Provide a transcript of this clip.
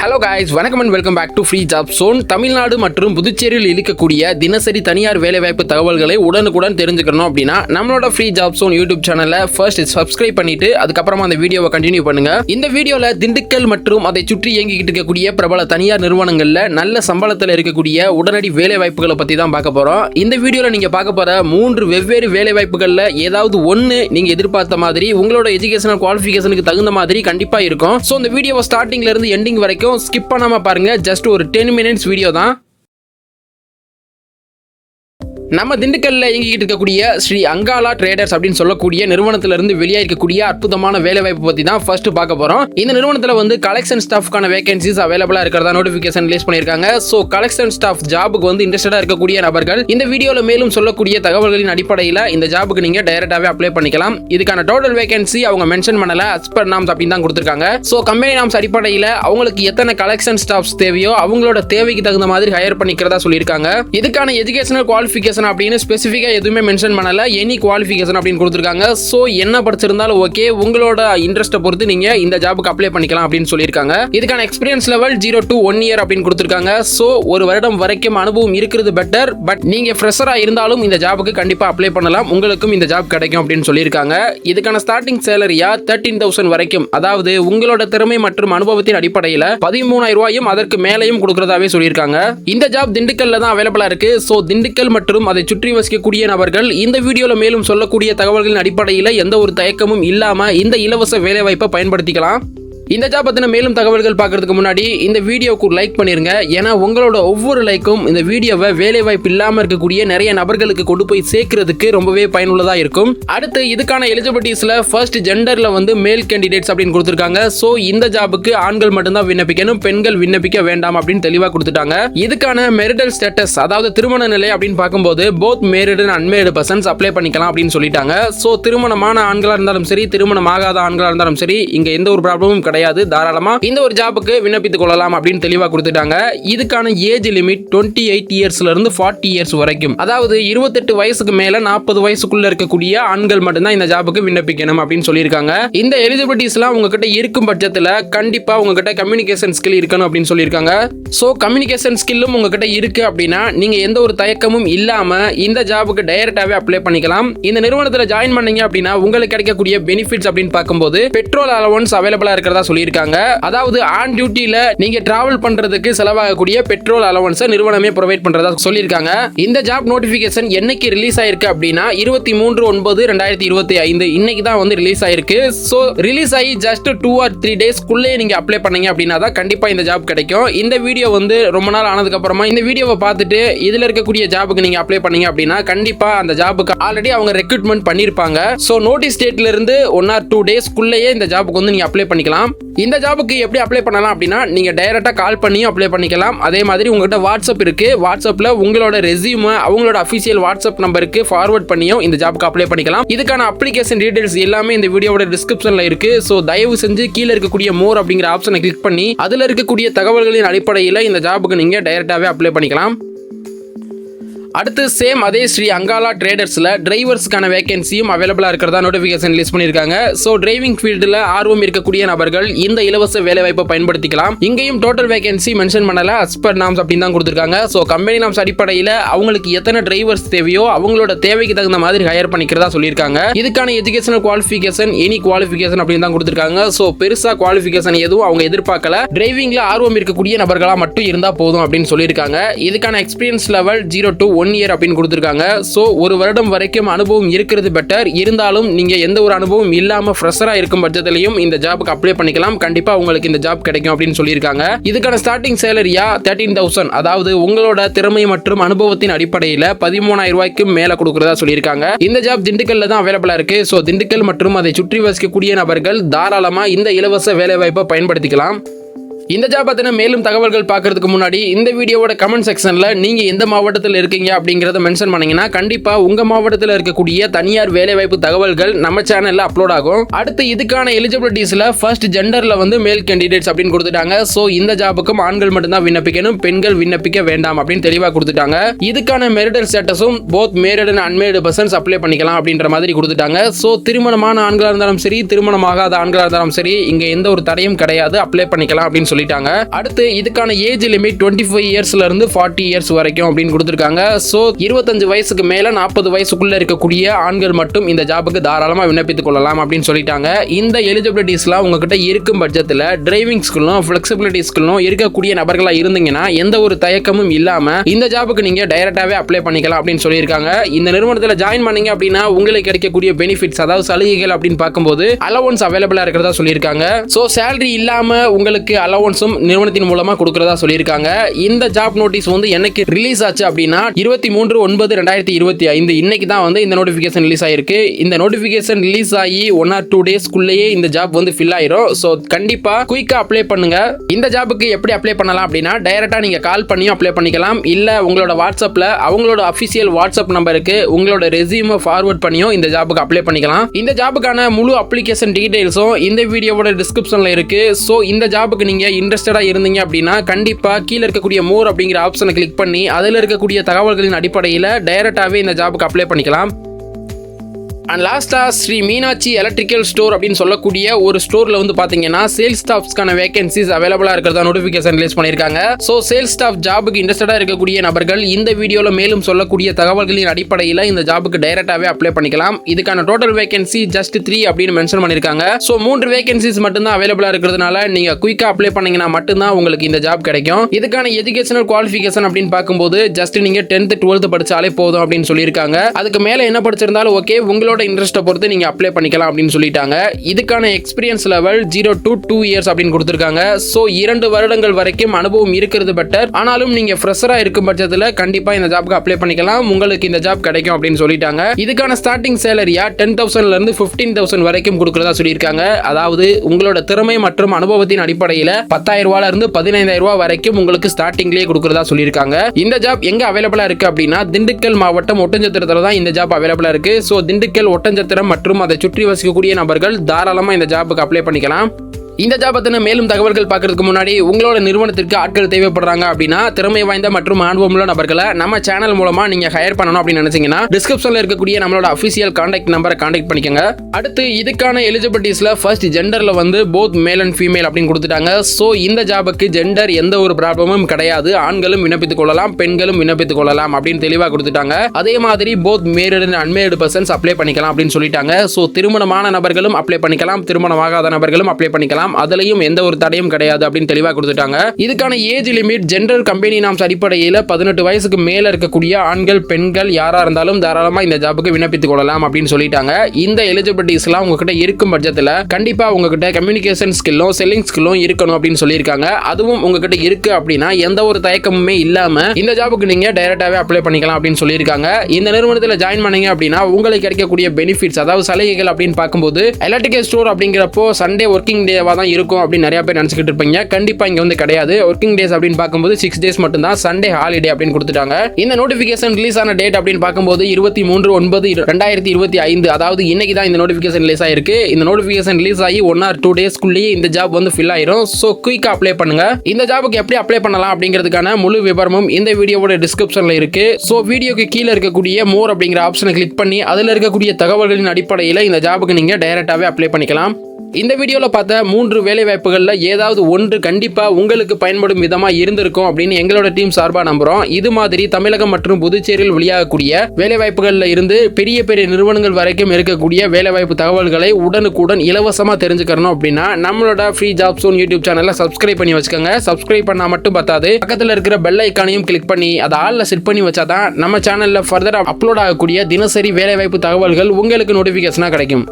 Hello guys வணக்கம் and welcome back to free job zone Tamil Nadu மற்றும் புதுச்சேரியில் இருக்கக்கூடிய தினசரி தனியார் வேலைவாய்ப்பு தகவல்களை உடனுக்குடன் தெரிஞ்சுக்கணும் அப்படின்னா நம்மளோட ஃப்ரீ ஜாப் சோன் யூடியூப் சேனலை ஃபர்ஸ்ட் சப்ஸ்கிரைப் பண்ணிட்டு அதுக்கப்புறமா அந்த வீடியோவை கண்டினியூ பண்ணுங்க. இந்த வீடியோல திண்டுக்கல் மற்றும் அதை சுற்றி இயங்கிக்கிட்டு இருக்கக்கூடிய பிரபல தனியார் நிறுவனங்களில் நல்ல சம்பளத்தில் இருக்கக்கூடிய உடனடி வேலைவாய்ப்புகளை பற்றி தான் பார்க்க போறோம். இந்த வீடியோவில் நீங்க பார்க்க போற மூன்று வெவ்வேறு வேலைவாய்ப்புகளில் ஏதாவது ஒன்று நீங்க எதிர்பார்த்த மாதிரி உங்களோட எஜுகேஷனல் குவாலிஃபிகேஷனுக்கு தகுந்த மாதிரி கண்டிப்பா இருக்கும். ஸோ இந்த வீடியோவை ஸ்டார்டிங்ல இருந்து எண்டிங் வரைக்கும் ஸ்கிப் பண்ணாமல் பாருங்க. ஜஸ்ட் ஒரு டென் மினிட்ஸ் வீடியோ தான். நம்ம திண்டுக்கல்ல இயங்கிக்கிட்டு இருக்கக்கூடிய ஸ்ரீ அங்காலா ட்ரேடர்ஸ் அப்படின்னு சொல்லக்கூடிய நிறுவனத்துல இருந்து வெளியே இருக்கக்கூடிய அற்புதமான வேலை வாய்ப்பு பத்தி தான் ஃபர்ஸ்ட் பார்க்க போறோம். இந்த நிறுவனத்துல வந்து கலெக்ஷன் ஸ்டாஃப்க்கான வேகன்சிஸ் அவைலபிளா இருக்கிறதா நோட்டிபிகேஷன் ரிலீஸ் பண்ணிருக்காங்க சோ கலெக்ஷன் ஸ்டாஃப் ஜாபுக்கு வந்து இன்ட்ரெஸ்டடா இருக்கக்கூடிய நபர்கள் இந்த வீடியோல மேலும் சொல்லக்கூடிய தகவல்களின் அடிப்படையில் இந்த ஜாபுக்கு நீங்க டைரக்டாவே அப்ளை பண்ணிக்கலாம். இதுக்கான டோட்டல் வேகன்சி அவங்க மென்ஷன் பண்ணல அஸ்பர் நாம்ஸ் அப்படின்னு தான் கொடுத்துருக்காங்க. சோ கம்பெனி நாம்ஸ் அடிப்படையில் அவங்களுக்கு எத்தனை கலெக்ஷன் ஸ்டாஃப்ஸ் தேவையோ அவங்களோட தேவைக்கு தகுந்த மாதிரி ஹையர் பண்ணிக்கிறதா சொல்லியிருக்காங்க. இதுக்கான எஜுகேஷனல் குவாலிஃபிகேஷன் அப்படின்னு ஸ்பெசிஃபிக்காக எதுவுமே மென்ஷன் பண்ணல. எனி குவாலிஃபிகேஷன் அப்படின்னு கொடுத்துருக்காங்க. ஸோ என்ன படிச்சிருந்தாலும் ஓகே உங்களோட இன்ட்ரெஸ்ட்டை பொறுத்து நீங்கள் இந்த ஜாபுக்கு அப்ளை பண்ணிக்கலாம் அப்படின்னு சொல்லியிருக்காங்க. இதுக்கான experience level zero to one year அப்படின்னு கொடுத்துருக்காங்க. ஸோ ஒரு வருடம் வரைக்கும் அனுபவம் இருக்கிறது பெட்டர் பட் நீங்கள் ஃப்ரெஷராக இருந்தாலும் இந்த ஜாபுக்கு கண்டிப்பாக அப்ளை பண்ணலாம். உங்களுக்கும் இந்த ஜாப் கிடைக்கும் அப்படின்னு சொல்லியிருக்காங்க. இதுக்கான ஸ்டார்டிங் சேலரியா தேர்ட்டீன் தௌசண்ட் வரைக்கும். அதாவது உங்களோட திறமை மற்றும் அனுபவத்தின் அடிப்படையில் பதிமூணாயிரம் ரூபாயும் அதற்கு மேலேயும் கொடுக்கறதாவே சொல்லியிருக்காங்க. இந்த ஜாப் திண்டுக்கல்ல தான் அவைலபிளாக இருக்கு. ஸோ திண்டுக்கல் மற்றும் அதை சுற்றி வசிக்கக்கூடிய நபர்கள் இந்த வீடியோவில் மேலும் சொல்லக்கூடிய தகவல்களின் அடிப்படையில் எந்த ஒரு தயக்கமும் இல்லாம இந்த இலவச வேலைவாய்ப்பை பயன்படுத்திக்கலாம். இந்த ஜாப் பத்தின மேலும் தகவல்கள் பார்க்கறதுக்கு முன்னாடி இந்த வீடியோக்கு லைக் பண்ணிருங்க. ஏன்னா உங்களோட ஒவ்வொரு லைக்கும் இந்த வீடியோவை வேலை வாய்ப்பு இல்லாம இருக்கக்கூடிய நிறைய நபர்களுக்கு கொண்டு போய் சேர்க்கறதுக்கு ரொம்பவே பயனுள்ளதா இருக்கும். அடுத்து இதுக்கான எலிஜிபிலிட்டிஸ்ல ஃபர்ஸ்ட் ஜெண்டர்ல வந்து மேல் கேண்டிடேட்ஸ் அப்படின்னு கொடுத்துருக்காங்க. ஸோ இந்த ஜாபுக்கு ஆண்கள் மட்டும்தான் விண்ணப்பிக்கணும் பெண்கள் விண்ணப்பிக்க வேண்டாம் அப்படின்னு தெளிவாக கொடுத்துட்டாங்க. இதுக்கான மெரிடல் ஸ்டேட்டஸ் அதாவது திருமண நிலை அப்படின்னு பார்க்கும்போது both married and unmarried persons apply பண்ணிக்கலாம் அப்படின்னு சொல்லிட்டாங்க. ஸோ திருமணமான ஆண்களா இருந்தாலும் சரி திருமணம் ஆகாத ஆண்களா இருந்தாலும் சரி இங்க எந்த ஒரு ப்ராப்ளமும் கிடையாது. தாராளமா இந்த ஒரு ஜாபுக்கு விண்ணப்பித்துக் கொள்ளலாம் அப்படின்னு தெளிவா கொடுத்துட்டாங்க. இதுக்கான ஏஜ் லிமிட் டுவெண்ட்டி எயிட் இயர்ஸ்ல இருந்து ஃபார்ட்டி இயர்ஸ் வரைக்கும். அதாவது இருபத்தெட்டு வயசுக்கு மேல நாற்பது வயசுக்குள்ள இருக்கக்கூடிய ஆண்கள் மட்டும்தான் இந்த ஜாபுக்கு விண்ணப்பிக்கணும் அப்படின்னு சொல்லியிருக்காங்க. இந்த எலிஜிபிலிட்டிஸ் எல்லாம் உங்ககிட்ட இருக்கும் பட்சத்துல கண்டிப்பா உங்ககிட்ட கம்யூனிகேஷன் ஸ்கில் இருக்கணும் அப்படின்னு சொல்லியிருக்காங்க. ஸோ கம்யூனிகேஷன் ஸ்கில்லும் உங்ககிட்ட இருக்கு அப்படின்னா நீங்க எந்த ஒரு தயக்கமும் இல்லாம இந்த ஜாபுக்கு டைரக்டாவே அப்ளை பண்ணிக்கலாம். இந்த நிறுவனத்துல ஜாயின் பண்ணீங்க அப்படின்னா உங்களுக்கு கிடைக்கக்கூடிய பெனிஃபிட்ஸ் அப்படின்னு பார்க்கும்போது பெட்ரோல் அலவன்ஸ் அவைலபிளா இருக்கிறதா சொல்லியிருக்காங்க. அதாவது ஆன் டியூட்டியில நீங்க டிராவல் பண்றதுக்கு செலவாகக்கூடிய பெட்ரோல் அலவன்ஸை நிறுவனமே ப்ரொவைட் பண்றதா சொல்லியிருக்காங்க. இந்த ஜாப் நோட்டிபிகேஷன் என்னைக்கு ரிலீஸ் ஆயிருக்கு அப்படின்னா இருபத்தி மூன்று ஒன்பது ரெண்டாயிரத்தி இருபத்தி ஐந்து. இன்னைக்கு தான் வந்து ரிலீஸ் ஆயிருக்கு. ஸோ ரிலீஸ் ஆகி ஜஸ்ட் டூ ஆர் த்ரீ டேஸ்க்குள்ளே நீங்க அப்ளை பண்ணீங்க அப்படின்னா தான் கண்டிப்பா இந்த ஜாப் கிடைக்கும். இந்த வீடியோ வந்து ரொம்ப நாள் ஆனதுக்கு அப்புறமா இந்த வீடியோவை பார்த்துட்டு இதுல இருக்கக்கூடிய ஜாபுக்கு நீங்க அப்ளை பண்ணீங்க அப்படின்னா கண்டிப்பா அந்த ஜாபுக்கு ஆல்ரெடி அவங்க ரெக்ரூட்மெண்ட் பண்ணிருப்பாங்க. ஸோ நோட்டீஸ் டேட்ல இருந்து ஒன் ஆர் டூ டேஸ்க்குள்ளேயே இந்த ஜாபுக்கு வந்து நீங்க அப்ளை பண்ணிக்கலாம். இந்த ஜாபுக்கு எப்படி அப்ளை பண்ணலாம் அப்படின்னா நீங்கள் டைரெக்டாக கால் பண்ணியும் அப்ளை பண்ணிக்கலாம். அதே மாதிரி உங்கள்கிட்ட வாட்ஸ்அப் இருக்குது வாட்ஸ்அப்பில் உங்களோட ரெசியூமை அவங்களோட அஃபிஷியல் வாட்ஸ்அப் நம்பருக்கு ஃபார்வர்ட் பண்ணியும் இந்த ஜாபுக்கு அப்ளை பண்ணிக்கலாம். இதுக்கான அப்ளிகேஷன் டீடைல்ஸ் எல்லாமே இந்த வீடியோவோட டிஸ்கிரிப்ஷனில் இருக்குது ஸோ தயவு செஞ்சு கீழே இருக்கக்கூடிய மோர் அப்படிங்கிற ஆப்ஷனை கிளிக் பண்ணி அதில் இருக்கக்கூடிய தகவல்களின் அடிப்படையில் இந்த ஜாபுக்கு நீங்கள் டைரெக்டாகவே அப்ளை பண்ணிக்கலாம். அடுத்து சேம் அதே ஸ்ரீ அங்காலா ட்ரேடர்ஸில் டிரைவர்ஸ்க்கான வேகன்சியும் அவைலபிளாக இருக்கிறதா நோட்டிஃபிகேஷன் ரிலீஸ் பண்ணியிருக்காங்க. ஸோ டிரைவிங் ஃபீல்டில் ஆர்வம் இருக்கக்கூடிய நபர்கள் இந்த இலவச வேலைவாய்ப்பை பயன்படுத்திக்கலாம். இங்கேயும் டோட்டல் வேகன்சி மென்ஷன் பண்ணல அஸ்பர் நாம்ஸ் அப்படின்னு தான் கொடுத்துருக்காங்க. ஸோ கம்பெனி நாம்ஸ் அடிப்படையில் அவங்களுக்கு எத்தனை டிரைவர்ஸ் தேவையோ அவங்களோட தேவைக்கு தகுந்த மாதிரி ஹையர் பண்ணிக்கிறதா சொல்லியிருக்காங்க. இதுக்கான எஜுகேஷனல் குவாலிஃபிகேஷன் எனி குவாலிஃபிகேஷன் அப்படின்னு தான் கொடுத்துருக்காங்க. ஸோ பெருசாக குவாலிஃபிகேஷன் எதுவும் அவங்க எதிர்பார்க்கல. டிரைவிங்கில் ஆர்வம் இருக்கக்கூடிய நபர்களாக மட்டும் இருந்தால் போதும் அப்படின்னு சொல்லியிருக்காங்க. இதுக்கான experience level zero to one year அப்படின்னு கொடுத்துருக்காங்க. ஸோ ஒரு வருடம் வரைக்கும் அனுபவம் இருக்கிறது பெட்டர் இருந்தாலும் நீங்கள் எந்த ஒரு அனுபவம் இல்லாமல் ஃப்ரெஷராக இருக்கும் பட்சத்திலையும் இந்த ஜாபுக்கு அப்ளை பண்ணிக்கலாம். கண்டிப்பாக உங்களுக்கு இந்த ஜாப் கிடைக்கும் அப்படின்னு சொல்லியிருக்காங்க. இதுக்கான ஸ்டார்டிங் சேலரியா தேர்ட்டீன் தௌசண்ட் அதாவது உங்களோட திறமை மற்றும் அனுபவத்தின் அடிப்படையில் பதிமூணாயிரம் ரூபாய்க்கு மேல கொடுக்கறதா சொல்லியிருக்காங்க. இந்த ஜாப் திண்டுக்கல்ல தான் அவைலபிளாக இருக்கு. ஸோ திண்டுக்கல் மற்றும் அதை சுற்றி வசிக்கக்கூடிய நபர்கள் தாராளமாக இந்த இலவச வேலைவாய்ப்பை பயன்படுத்திக்கலாம். இந்த ஜாப் பத்தின மேலும் தகவல்கள் பார்க்கறதுக்கு முன்னாடி இந்த வீடியோவோட கமெண்ட் செக்ஷன்ல நீங்க எந்த மாவட்டத்தில் இருக்கீங்க அப்படிங்கறத மென்ஷன் பண்ணீங்கன்னா கண்டிப்பா உங்க மாவட்டத்தில் இருக்கக்கூடிய தனியார் வேலைவாய்ப்பு தகவல்கள் நம்ம சேனல்ல அப்லோட் ஆகும். அடுத்து இதுக்கான எலிஜிபிலிட்டிஸ்ல ஃபர்ஸ்ட் ஜெண்டர்ல வந்து மேல் கேண்டிடேட்ஸ் அப்படின்னு கொடுத்துட்டாங்க. ஸோ இந்த ஜாபுக்கும் ஆண்கள் மட்டும்தான் விண்ணப்பிக்கணும் பெண்கள் விண்ணப்பிக்க வேண்டாம் அப்படின்னு தெளிவாக கொடுத்துட்டாங்க. இதுக்கான marital ஸ்டேட்டஸும் both married and unmarried persons apply பண்ணிக்கலாம் அப்படின்ற மாதிரி கொடுத்துட்டாங்க. ஸோ திருமணமான ஆண்களாக இருந்தாலும் சரி திருமணமாகாத ஆண்களாக இருந்தாலும் சரி இங்க எந்த ஒரு தடையும் கிடையாது. அப்ளை பண்ணிக்கலாம் அப்படின்னு சொல்லி சொல்லிட்டாங்க. அடுத்து இதுக்கான ஏஜ் லிமிட் டுவெண்ட்டி ஃபைவ் இயர்ஸ்ல இருந்து ஃபார்ட்டி இயர்ஸ் வரைக்கும் அப்படின்னு கொடுத்துருக்காங்க. ஸோ இருபத்தஞ்சு வயசுக்கு மேல நாற்பது வயசுக்குள்ள இருக்கக்கூடிய ஆண்கள் மட்டும் இந்த ஜாபுக்கு தாராளமா விண்ணப்பித்துக் கொள்ளலாம் அப்படின்னு சொல்லிட்டாங்க. இந்த எலிஜிபிலிட்டிஸ்லாம் உங்ககிட்ட இருக்கும் பட்சத்தில் டிரைவிங் ஸ்கில்லும் ஃபிளெக்சிபிலிட்டி ஸ்கில்லும் இருக்கக்கூடிய நபர்களா இருந்தீங்கன்னா எந்த ஒரு தயக்கமும் இல்லாம இந்த ஜாபுக்கு நீங்க டைரக்டாவே அப்ளை பண்ணிக்கலாம் அப்படின்னு சொல்லியிருக்காங்க. இந்த நிறுவனத்தில் ஜாயின் பண்ணீங்க அப்படின்னா உங்களுக்கு கிடைக்கக்கூடிய பெனிஃபிட்ஸ் அதாவது சலுகைகள் அப்படின்னு பார்க்கும்போது அலவன்ஸ் அவைலபிளா இருக்கிறதா சொல்லியிருக்காங்க. ஸோ சேலரி இல்லாம உங்களுக்கு அலவன்ஸும் நிறுவனத்தின் மூலமா கொடுக்கறதா சொல்லியிருக்காங்க. இந்த ஜாப் நோட்டீஸ் வந்து என்னைக்கு ரிலீஸ் ஆச்சு அப்படின்னா இருபத்தி மூன்று ஒன்பது ரெண்டாயிரத்தி இருபத்தி ஐந்து. இன்னைக்கு தான் வந்து இந்த நோட்டிஃபிகேஷன் ரிலீஸ் ஆயிருக்கு. இந்த நோட்டிஃபிகேஷன் ரிலீஸ் ஆகி ஒன் ஆர் டூ டேஸ்க்குள்ளேயே இந்த ஜாப் வந்து ஃபில் ஆயிரும். ஸோ கண்டிப்பா குயிக்கா அப்ளை பண்ணுங்க. இந்த ஜாபுக்கு எப்படி அப்ளை பண்ணலாம் அப்படின்னா டைரக்டா நீங்க கால் பண்ணியும் அப்ளை பண்ணிக்கலாம். இல்ல உங்களோட வாட்ஸ்அப்ல அவங்களோட அபிஷியல் வாட்ஸ்அப் நம்பருக்கு உங்களோட ரெசியூமை ஃபார்வர்ட் பண்ணியும் இந்த ஜாபுக்கு அப்ளை பண்ணிக்கலாம். இந்த ஜாபுக்கான முழு அப்ளிகேஷன் டீடைல்ஸும் இந்த வீடியோவோட டிஸ்கிரிப்ஷன்ல இருக்கு. ஸோ இந்த ஜாபுக்கு நீங்க இன்ட்ரெஸ்டடாக இருந்தீங்க அப்படின்னா கண்டிப்பாக கீழே இருக்கக்கூடிய மோர் அப்படிங்கிற ஆப்ஷனை கிளிக் பண்ணி அதில் இருக்கக்கூடிய தகவல்களின் அடிப்படையில் டைரெக்டாகவே இந்த ஜாபுக்கு அப்ளை பண்ணிக்கலாம். அண்ட் லாஸ்ட்டாக ஸ்ரீ மீனாட்சி எலக்ட்ரிக்கல் ஸ்டோர் அப்படின்னு சொல்லக்கூடிய ஒரு ஸ்டோரில் வந்து பார்த்தீங்கன்னா சேல்ஸ் ஸ்டாஃப்ஸ்க்கான வேகன்சிஸ் அவைலபிளாக இருக்கிறதா நோட்டிஃபிகேஷன் ரிலீஸ் பண்ணியிருக்காங்க. ஸோ சேல்ஸ் ஸ்டாஃப் ஜாபுக்கு இன்ட்ரெஸ்டடாக இருக்கக்கூடிய நபர்கள் இந்த வீடியோவில் மேலும் சொல்லக்கூடிய தகவல்களின் அடிப்படையில் இந்த ஜாபுக்கு டைரெக்டாகவே அப்ளை பண்ணிக்கலாம். இதுக்கான டோட்டல் வேகன்சி ஜஸ்ட் த்ரீ அப்படின்னு மென்ஷன் பண்ணியிருக்காங்க. ஸோ மூன்று வேகன்சிஸ் மட்டும்தான் அவைலபிளாக இருக்கிறதுனால நீங்கள் குயிக்காக அப்ளை பண்ணீங்கன்னா மட்டும்தான் உங்களுக்கு இந்த ஜாப் கிடைக்கும். இதுக்கான எஜுகேஷனல் குவாலிஃபிகேஷன் அப்படின்னு பார்க்கும்போது ஜஸ்ட் நீங்கள் டென்த் டுவெல்த் படித்தாலே போதும் அப்படின்னு சொல்லியிருக்காங்க. அதுக்கு மேலே என்ன படிச்சிருந்தாலும் ஓகே உங்களோட இன்ட்ரெஸ்ட்டை பொறுத்து நீங்க அப்ளை பண்ணிக்கலாம் அப்படின்னு சொல்லிட்டாங்க. இதுக்கான experience level zero to two years அப்படின்னு கொடுத்துருக்காங்க. ஸோ இரண்டு வருடங்கள் வரைக்கும் அனுபவம் இருக்கிறது பெட்டர் ஆனாலும் நீங்க ஃப்ரெஷராக இருக்கும் பட்சத்தில் கண்டிப்பா இந்த ஜாப்க்கு அப்ளை பண்ணிக்கலாம். உங்களுக்கு இந்த ஜாப் கிடைக்கும் அப்படின்னு சொல்லிட்டாங்க. இதுக்கான ஸ்டார்டிங் சேலரியா டென் தௌசண்ட்ல இருந்து பிப்டீன் தௌசண்ட் வரைக்கும் கொடுக்கறதா சொல்லியிருக்காங்க. அதாவது உங்களோட திறமை மற்றும் அனுபவத்தின் அடிப்படையில் பத்தாயிரம் ரூபால இருந்து பதினைந்தாயிரம் ரூபாய் வரைக்கும் உங்களுக்கு ஸ்டார்டிங்லேயே கொடுக்குறதா சொல்லியிருக்காங்க. இந்த ஜாப் எங்க அவைலபிளா இருக்கு அப்படின்னா திண்டுக்கல் மாவட்டம் ஒட்டஞ்சத்திரத்துல தான் இந்த ஜாப் அவைலபிளா இருக்கு. ஸோ திண்டுக்கல் ஒட்டஞ்சத்திரம் மற்றும் அதை சுற்றி வசிக்கக்கூடிய நபர்கள் தாராளமா இந்த ஜாபுக்கு அப்ளை பண்ணிக்கலாம். இந்த ஜாப் பத்தின மேலும் தகவல்கள் பார்க்கறதுக்கு முன்னாடி உங்களோட நிறுவனத்திற்கு ஆட்கள் தேவைப்படுறாங்க அப்படின்னா திறமை வாய்ந்த மற்றும் அனுபவமுள்ள நபர்களை நம்ம சேனல் மூலமா நீங்க ஹையர் பண்ணணும் அப்படின்னு நினைச்சீங்கன்னா டிஸ்கிரிப்ஷன்ல இருக்கக்கூடிய நம்மளோட அபிஷியல் கான்டாக்ட் நம்பரை கான்டாக்ட் பண்ணிக்கோங்க. அடுத்து இதுக்கான எலிஜிபிலிட்டிஸ்ல ஃபர்ஸ்ட் ஜெண்டர்ல வந்து போத் மேல் அண்ட் ஃபீமேல் அப்படின்னு கொடுத்துட்டாங்க. ஸோ இந்த ஜாபுக்கு ஜெண்டர் எந்த ஒரு ப்ராப்ளமும் கிடையாது. ஆண்களும் விண்ணப்பித்துக் கொள்ளலாம் பெண்களும் விண்ணப்பித்துக் கொள்ளலாம் அப்படின்னு தெளிவாக கொடுத்துட்டாங்க. அதே மாதிரி both married and unmarried persons apply பண்ணிக்கலாம் அப்படின்னு சொல்லிட்டாங்க. ஸோ திருமணமான நபர்களும் அப்ளை பண்ணிக்கலாம் திருமணமாகாத நபர்களும் அப்ளை பண்ணிக்கலாம். அதுலயும் எந்த ஒரு தடையும் கிடையாது அப்படின்னு தெளிவாக கொடுத்துட்டாங்க. இதுக்கான age limit general company norms அடிப்படையில் பதினெட்டு வயசுக்கு மேல இருக்கக்கூடிய ஆண்கள் பெண்கள் யாரா இருந்தாலும் தாராளமா இந்த ஜாபுக்கு விண்ணப்பித்துக் கொள்ளலாம் அப்படின்னு சொல்லிட்டாங்க. இந்த எலிஜிபிலிட்டிஸ் எல்லாம் உங்ககிட்ட இருக்கும் பட்சத்தில் கண்டிப்பா உங்ககிட்ட கம்யூனிகேஷன் ஸ்கில்லும் செல்லிங் ஸ்கில்லும் இருக்கணும் அப்படின்னு சொல்லியிருக்காங்க. அதுவும் உங்ககிட்ட இருக்கு அப்படின்னா எந்த ஒரு தயக்கமுமே இல்லாம இந்த ஜாபுக்கு நீங்க டைரக்டாவே அப்ளை பண்ணிக்கலாம் அப்படின்னு சொல்லியிருக்காங்க. இந்த நிறுவனத்தில் ஜாயின் பண்ணீங்க அப்படின்னா உங்களுக்கு கிடைக்கக்கூடிய பெனிஃபிட்ஸ் அதாவது சலுகைகள் அப்படின்னு பார்க்கும்போது எலக்ட்ரிக்கல் ஸ்டோர் அப்படிங்கிறப்போ சண்டே ஒர்க்கிங் டேவா தான் இருக்கும் அப்படின்னு நிறைய பேர் நினச்சிக்கிட்டு இருப்பீங்க. கண்டிப்பாக இங்கே வந்து கிடையாது. ஒர்க்கிங் டேஸ் அப்படின்னு பார்க்கும்போது சிக்ஸ் டேஸ் மட்டும் தான் சண்டே ஹாலிடே அப்படின்னு கொடுத்துட்டாங்க. இந்த நோட்டிஃபிகேஷன் ரிலீஸ் ஆன டேட் அப்படின்னு பார்க்கும்போது இருபத்தி மூன்று ஒன்பது ரெண்டாயிரத்தி இருபத்தி ஐந்து அதாவது இன்னைக்கு தான் இந்த நோட்டிஃபிகேஷன் ரிலீஸ் ஆயிருக்கு. இந்த நோட்டிஃபிகேஷன் ரிலீஸ் ஆகி ஒன் ஆர் டூ டேஸ்க்குள்ளேயே இந்த ஜாப் வந்து ஃபில் ஆயிரும். ஸோ குயிக்காக அப்ளை பண்ணுங்க. இந்த ஜாபுக்கு எப்படி அப்ளை பண்ணலாம் அப்படிங்கிறதுக்கான முழு விவரமும் இந்த வீடியோவோட டிஸ்கிரிப்ஷனில் இருக்கு. ஸோ வீடியோக்கு கீழே இருக்கக்கூடிய மோர் அப்படிங்கிற ஆப்ஷனை கிளிக் பண்ணி அதில் இருக்கக்கூடிய தகவல்களின் அடிப்படையில் இந்த ஜாபுக்கு நீங்கள் டைரக்டாவே அப்ளை பண்ணிக்கலாம். இந்த வீடியோவில் பார்த்த மூன்று வேலை வாய்ப்புகளில் ஏதாவது ஒன்று கண்டிப்பாக உங்களுக்கு பயன்படும் விதமாக இருந்திருக்கும் அப்படின்னு எங்களோட டீம் சார்பாக நம்புகிறோம் இது மாதிரி தமிழகம் மற்றும் புதுச்சேரியில் வெளியாகக்கூடிய வேலை வாய்ப்புகளில் இருந்து பெரிய பெரிய நிறுவனங்கள் வரைக்கும் இருக்கக்கூடிய வேலை வாய்ப்பு தகவல்களை உடனுக்குடன் இலவசமாக தெரிஞ்சுக்கணும் அப்படின்னா நம்மளோட ஃப்ரீ ஜாப் சோன் யூடியூப் சேனலை சப்ஸ்கிரைப் பண்ணி வச்சுக்கோங்க. சப்ஸ்கிரைப் பண்ணால் மட்டும் பத்தாது. பக்கத்தில் இருக்கிற பெல் ஐக்கானையும் கிளிக் பண்ணி அதை ஆளில் செட் பண்ணி வச்சாதான் நம்ம சேனலில் ஃபர்தராக அப்லோட் ஆகக்கூடிய தினசரி வேலை வாய்ப்பு தகவல்கள் உங்களுக்கு நோட்டிஃபிகேஷனாக கிடைக்கும்.